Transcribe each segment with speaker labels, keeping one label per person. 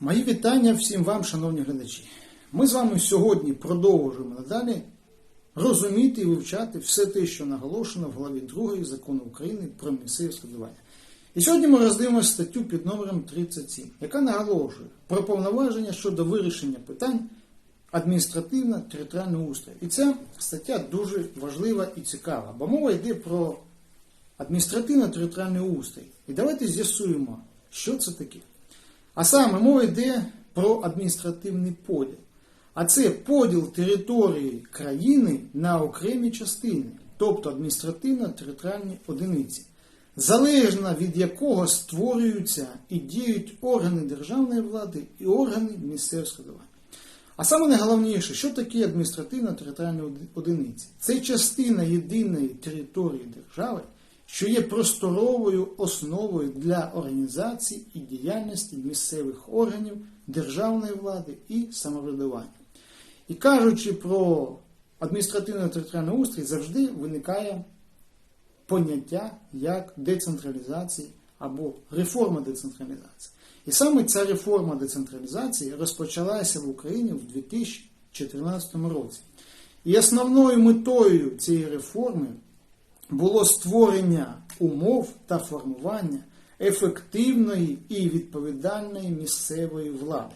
Speaker 1: Мої вітання всім вам, шановні глядачі. Ми з вами сьогодні продовжуємо надалі розуміти і вивчати все те, що наголошено в главі 2 закону України про місцеве складування. І сьогодні ми роздивимося статтю під номером 37, яка наголошує про повноваження щодо вирішення питань адміністративно-територіального устрою. І ця стаття дуже важлива і цікава, бо мова йде про адміністративно-територіальний устрій. І давайте з'ясуємо, що це таке. А саме мова йде про адміністративний поділ. А це поділ території країни на окремі частини, тобто адміністративно-територіальні одиниці, залежно від якого створюються і діють органи державної влади і органи місцевого складування. А саме найголовніше, що таке адміністративно-територіальні одиниці? Це частина єдиної території держави, що є просторовою основою для організації і діяльності місцевих органів державної влади і самоврядування. І кажучи про адміністративно-територіальний устрій, завжди виникає поняття як децентралізації або реформа децентралізації. І саме ця реформа децентралізації розпочалася в Україні в 2014 році. І основною метою цієї реформи було створення умов та формування ефективної і відповідальної місцевої влади,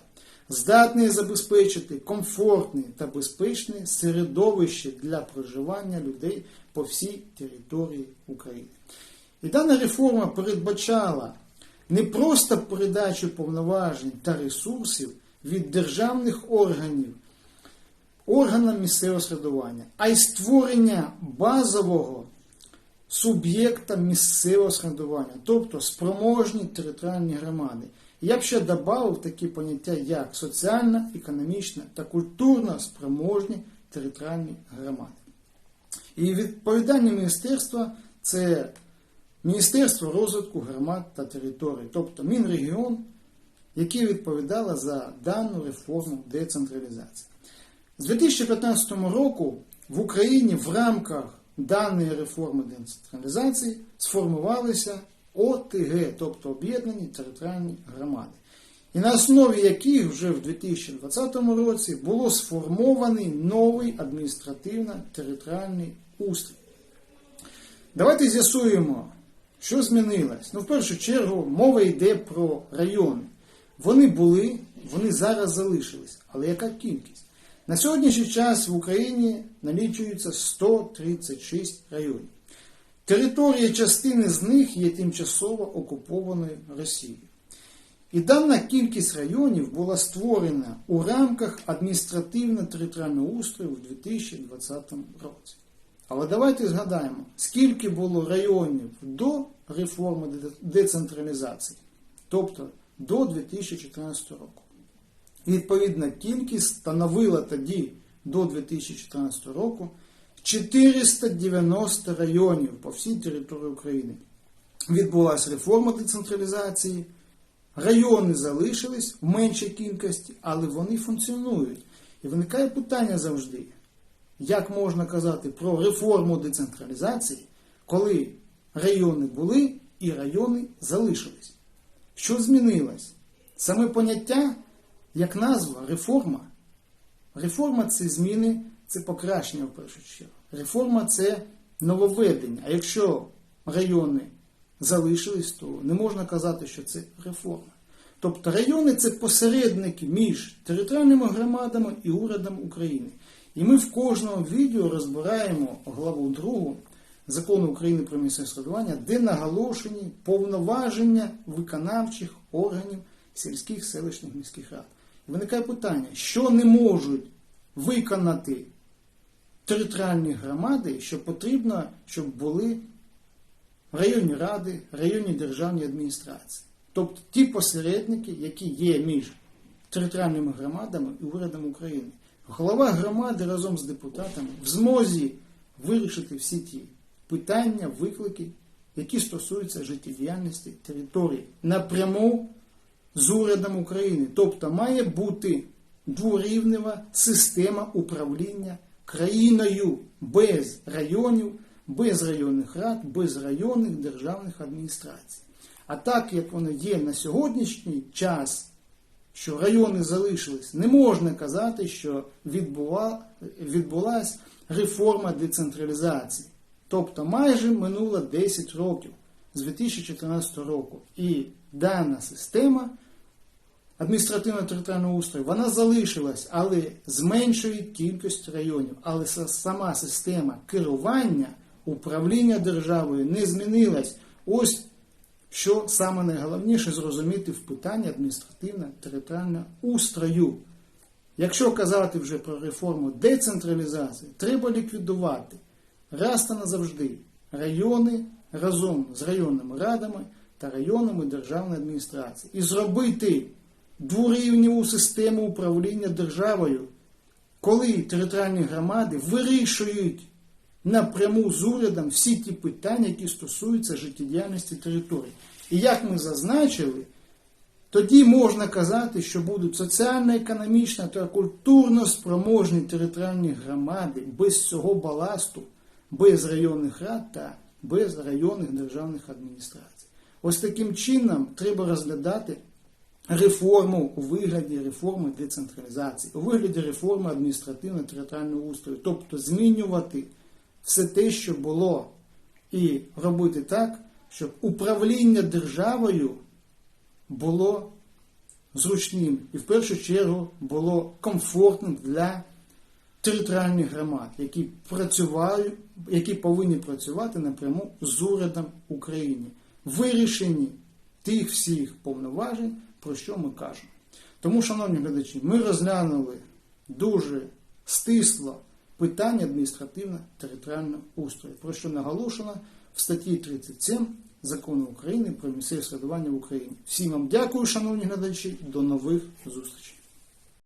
Speaker 1: здатної забезпечити комфортне та безпечне середовище для проживання людей по всій території України. І дана реформа передбачала не просто передачу повноважень та ресурсів від державних органів органам місцевого середування, а й створення базового суб'єкта місцевого самоврядування, тобто спроможні територіальні громади. Я б ще додав такі поняття, як соціальна, економічна та культурно спроможні територіальні громади. І відповідальне міністерство це Міністерство розвитку громад та територій, тобто Мінрегіон, яке відповідало за дану реформу децентралізації. З 2015 року в Україні в рамках даної реформи децентралізації сформувалися ОТГ, тобто об'єднані територіальні громади. І на основі яких вже в 2020 році було сформований новий адміністративно-територіальний устрій. Давайте з'ясуємо, що змінилось. Ну, в першу чергу, мова йде про райони. Вони були, вони зараз залишились. Але яка кількість? На сьогоднішній час в Україні налічується 136 районів. Територія частини з них є тимчасово окупованою Росією. І дана кількість районів була створена у рамках адміністративно-територіального устрою в 2020 році. Але давайте згадаємо, скільки було районів до реформи децентралізації, тобто до 2014 року. Відповідна кількість становила тоді до 2014 року 490 районів по всій території України. Відбулася реформа децентралізації. Райони залишились в меншій кількості, але вони функціонують. І виникає питання завжди, як можна казати про реформу децентралізації, коли райони були і райони залишились. Що змінилось? Саме поняття, як назва, реформа. Реформа це зміни, це покращення в першу чергу. Реформа це нововведення. А якщо райони залишились, то не можна казати, що це реформа. Тобто райони це посередники між територіальними громадами і урядом України. І ми в кожному відео розбираємо главу 2 закону України про місцеве самоврядування, де наголошені повноваження виконавчих органів сільських селищних міських рад. Виникає питання, що не можуть виконати територіальні громади, що потрібно, щоб були районні ради, районні державні адміністрації. Тобто ті посередники, які є між територіальними громадами і урядом України. Голова громади разом з депутатами в змозі вирішити всі ті питання, виклики, які стосуються життєдіяльності території напряму з урядом України. Тобто має бути дворівнева система управління країною без районів, без районних рад, без районних державних адміністрацій. А так як воно є на сьогоднішній час що райони залишились, не можна казати, що відбула, відбулась реформа децентралізації. Тобто майже минуло 10 років з 2014 року. І дана система адміністративно-територіального устрою, вона залишилась, але з меншою кількістю районів. Але сама система керування, управління державою не змінилась. Ось що саме найголовніше зрозуміти в питанні адміністративно-територіального устрою. Якщо казати вже про реформу децентралізації, треба ліквідувати раз та назавжди райони разом з районними радами та районами державної адміністрації і зробити дворівневу систему управління державою, коли територіальні громади вирішують напряму з урядом всі ті питання, які стосуються життєдіяльності території. І як ми зазначили, тоді можна казати, що будуть соціально-економічно та культурно спроможні територіальні громади без цього баласту, без районних рад та без районних державних адміністрацій. Ось таким чином треба розглядати реформу у вигляді реформи децентралізації, у вигляді реформи адміністративно-територіального устрою, тобто змінювати все те, що було, і робити так, щоб управління державою було зручним і в першу чергу було комфортним для територіальних громад, які працювали, які повинні працювати напряму з урядом України, вирішенні тих всіх повноважень, про що ми кажемо. Тому, шановні глядачі, ми розглянули дуже стисло питання адміністративно-територіального устрою, про що наголошено в статті 37 Закону України про місцеве самоврядування в Україні. Всім вам дякую, шановні глядачі, до нових зустрічей.